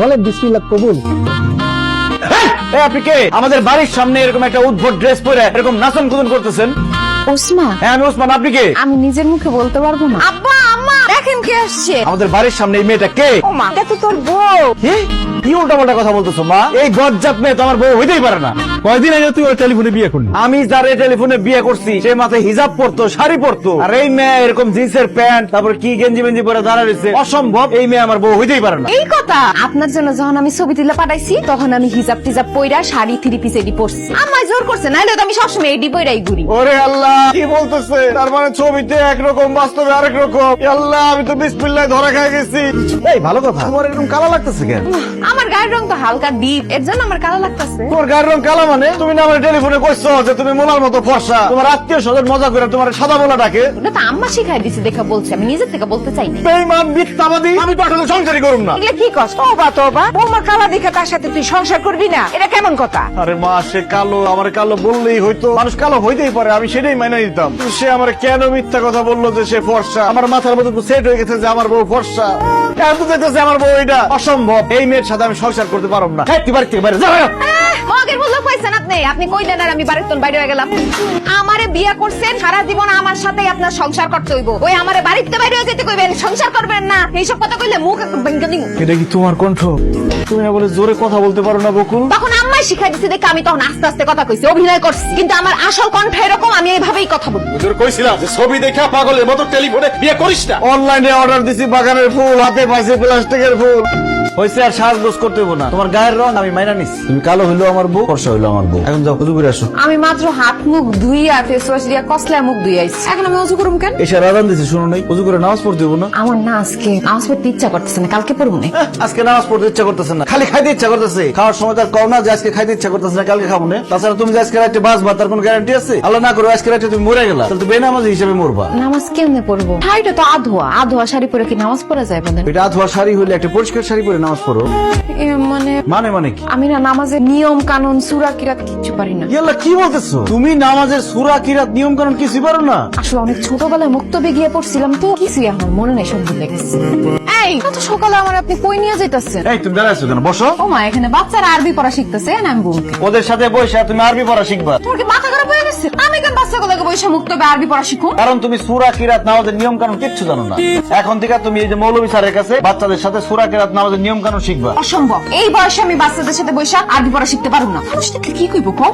বলেন বিসমিল্লাহ কবুল। এই আপনি কে? আমাদের বাড়ির সামনে এরকম একটা উদ্ভট ড্রেস পরে এরকম নাচন কুদন করতেছেন। ওসমা হ্যাঁ আমি ওসমান আপনি কে? আমি নিজের মুখে বলতে পারব না। আব্বা আম্মা দেখেন কে আসছে। আমাদের বাড়ির সামনে এই মেয়েটা কে? ও মা এটা তো তোর বউ। কি উল্টাপাল্টা কথা বলতেছো মা? এই গজ্জাত মেয়ে তো আমার বউ হইতেই পারে না। কয়দিন আগে তুই ওর টেলিফোনে বিয়ে করলি? আমি যারে টেলিফোনে বিয়ে করছি সে মাথায় হিজাব পরতো শাড়ি পরতো। আর এই মেয়ে এরকম জিন্সের প্যান্ট তারপর কি গেঞ্জি মেঞ্জি পরে দাঁড়া রয়েছে অসম্ভব। এই মেয়ে আমার বউ হইতেই পারে না। এই কথা আপনার জন্য যখন আমি ছবি তুলে পাঠাইছি তখন আমি হিজাব টিজাব পইরা শাড়ি থ্রি পিস এডি পরছি। আমায় জোর করছে নাহলে তো আমি সবসময় এডি পইরাই ঘুরি। ওরে আল্লাহ কি বলতেছে? তার মানে ছবিতে একরকম বাস্তবে আরেক রকম আল্লাহ আমি তো বিসমিল্লাহ ধরা খাই গেছি। এই ভালো কথা। তোমার এরকম কালা লাগতেছে কেন? আমার গায়ের রং তো হালকা ডিপ এর জন্য আমার কালো লাগতেছে। তোমার গায়ের রং কালা মানে? তুমি না আমার টেলিফোনে কইছো যে তুমি মোলার মতো ফর্সা। তোমার আত্মীয় স্বজন মজা করে তোমার সাদা মোলা ডাকে। ওটা তো আম্মা শিখাই দিছে দেখা বলছে। আমি নিজে থেকে বলতে চাই না বেইমান মিথ্যাবাদী। আমি তো আসলে সংসারই না। এগুলো কি কষ্ট তোবা তোবা। বৌমা কালা দেখে তার সাথে তুই সংসার করবি না? এটা কেমন কথা? আরে মা সে কালো আমার কালো বললেই হয়তো মানুষ কালো হইতেই পারে আমি সেটাই মেনে নিতাম। সে আমার কেন মিথ্যা কথা বলল যে সে ফর্সা? আমার মাথার মধ্যে তো সেট হয়ে গেছে যে আমার বউ ফর্সা। এত দেখতেছে আমার বউ এটা? অসম্ভব। এই মেয়ের সাথে আমি সংসার করতে পারব না। হ্যাঁ তুই বাড়ি থেকে বাইরে যা মগের পাইছেন আপনি আপনি কই দেন আর আমি বাড়ির তোর বাইরে হয়ে গেলাম। আমারে বিয়া করছেন সারা জীবন আমার সাথেই আপনার সংসার করতে হইব। ওই আমারে বাড়িতে বাইরে যেতে কইবেন সংসার করবেন না। এইসব কথা কইলে মুখ এটা কি তোমার কণ্ঠ? তুমি না বলে জোরে কথা বলতে পারো না বকুল। তখন আম্মাই শিখাই দিছে দেখে আমি তখন আস্তে আস্তে কথা কইছি অভিনয় করছি। কিন্তু আমার আসল কণ্ঠ এরকম আমি এইভাবেই কথা বলি তোর কইছিলাম যে ছবি দেখা পাগলের মতো টেলিফোনে বিয়ে করিস না। অনলাইনে অর্ডার দিছি বাগানের ফুল হাতে পাইছে প্লাস্টিকের ফুল। হয়েছে আর সাজগোজ করতে হইব না। তোমার গায়ের রং আমি মাইনা নিচ্ছি তুমি কালো হইল আমার বউ ফর্সা হইল আমার বউ এখন যাও পুজো করে আসো। আমি মাত্র হাত মুখ ধুইয়া ফেস ওয়াশ দিয়া কসলার মুখ ধুই আইছি। এখন আমি অজু করুম কেন? এসে রাধান দিছি শুনো নাই। পুজো করে নামাজ পড়তে হইব না। আমার না আজকে নামাজ পড়তে ইচ্ছা করতেছে না কালকে পড়ব না। আজকে নামাজ পড়তে ইচ্ছা করতেছে না। খালি খাইতে ইচ্ছা করতেছে। খাওয়ার সময় তার কও না যে আজকে খাইতে ইচ্ছা করতেছে না কালকে খাব না। তাছাড়া তুমি যে আজকে রাতে বাঁচবা তার কোনো গ্যারান্টি আছে? আল্লাহ না করো আজকে রাতে তুমি মরে গেলা। তাহলে তো বেনামাজি হিসেবে মরবা। নামাজ কেমনে পড়ব? শাড়িটা তো আধোয়া। আধোয়া শাড়ি পরে কি নামাজ পড়া যায় বলেন? এটা ধোয়া শাড়ি হইলে একটা পরিষ্কার শাড়ি পরে নামাজ পড়ো। মানে মানে মানে কি? আমি না নামাজের নিয়ম কানুন সুরা কিরাত কিচ্ছু পারি না। ইয়াল্লা কি বলতেছো? তুমি নামাজের সুরা কিরাত নিয়ম কানুন কিছুই পারো না? আসলে অনেক ছোটবেলায় মুক্তবে গিয়ে পড়ছিলাম তো কিছু এখন মনে নেই সব ভুলে গেছি এই সকালে আমার আপনি কই নিয়ে যাইতাছেন? এই তুমি দাঁড়াইছো কেন? বসো। ও মা এখানে বাচ্চারা আরবি পড়া শিখতেছে না আমি বলকে ওদের সাথে বসে তুমি আরবি পড়া শিখবা। তোমার কি মাথা খারাপ হয়ে গেছে? আমি কেন বাচ্চাগুলোকে বসে মুক্তবে আরবি পড়া শিখুন কারণ তুমি সুরা কিরাত নামাজের নিয়ম কানুন কিচ্ছু জানো না। এখন থেকে তুমি এই যে মৌলভী স্যারের কাছে বাচ্চাদের সাথে সুরা কিরাত নামাজের নিয়ম কানুন শিখবা। অসম্ভব। এই বয়সে আমি বাচ্চাদের সাথে বসে আরবি পড়া শিখতে পারব না। মানুষ দেখলে কি কইব কম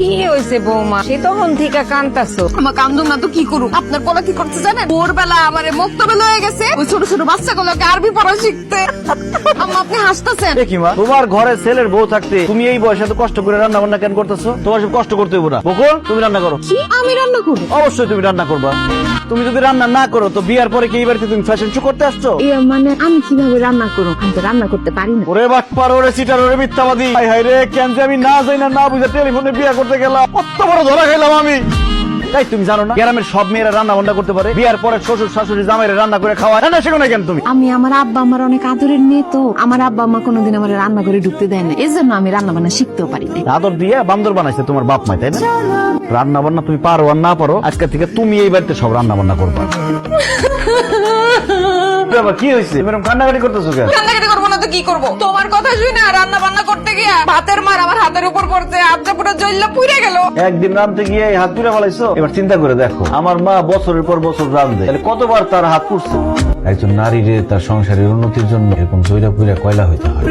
কি হয়েছে বৌমা? সে তখন থেকে কান্তাছো। আমার কান্দুম না তো কি করুম? আপনার পোলা কি করতে জানেন? ভোরবেলা আমারে মুক্তবেলা হয়ে গেছে। ওই ছোট ছোট বাচ্চাগুলোকে আরবি পড়া শিখতে। আম্মা আপনি হাসতেছেন। দেখি মা? তোমার ঘরে ছেলের বউ থাকতে তুমি এই বয়সে এত কষ্ট করে রান্না বান্না কেন করতেছো? তোমার সব কষ্ট করতে হইব না। বকুল তুমি রান্না করো। কি? আমি রান্না করব? অবশ্যই তুমি রান্না করবা। তুমি যদি রান্না না করো তো বিয়ার পরে কি এই বাড়িতে তুমি ফ্যাশন শো করতে আসছো? মানে আমি কীভাবে রান্না করো আমি তো রান্না করতে পারি না। ওরে বাটপার ওরে সিটার ওরে মিথ্যাবাদী। হাই হাই রে কেন যে আমি না যাই না না বুঝে টেলিফোনে বিয়া করতে গেলাম। কত বড় ধরা খাইলাম আমি। তাই তুমি জানো না গ্রামের সব মেয়েরা রান্না বান্না করতে পারে বিয়ার পরে শ্বশুর শাশুড়ি জামাইরে রান্না করে খাওয়া রান্না শেখো না কেন তুমি? আমি আমার আব্বা আমার অনেক আদরের মেয়ে তো। আমার আব্বা আম্মা কোনোদিন আমার রান্না করে ঢুকতে দেয় না। এই জন্য আমি রান্না বান্না শিখতেও পারি না আদর দিয়ে বান্দর বানাইছে তোমার বাপ মাই তাই না? রান্না বান্না তুমি পারো আর না পারো আজকে থেকে তুমি এই বাড়িতে সব রান্না বান্না করবা। বাবা কি হয়েছে? তুমি এরকম কান্নাকাটি করতেছো কেন? রান্নাঘাটি করব না তো কি করব? তোমার কথা শুনে না রান্না বান্না করতে গিয়া ভাতের পড়ছে হাতটা পুরো জ্বললে পুড়ে গেল। একদিন রানতে গিয়ে হাত পুড়ে ফেলাইছো? এবার চিন্তা করে দেখো। আমার মা বছরের পর বছর রান্ধে তাহলে কতবার তার হাত পুড়ছে? একজন নারীরে তার সংসারের উন্নতির জন্য এরকম জৈরা পুড়ে কয়লা হইতে হয়।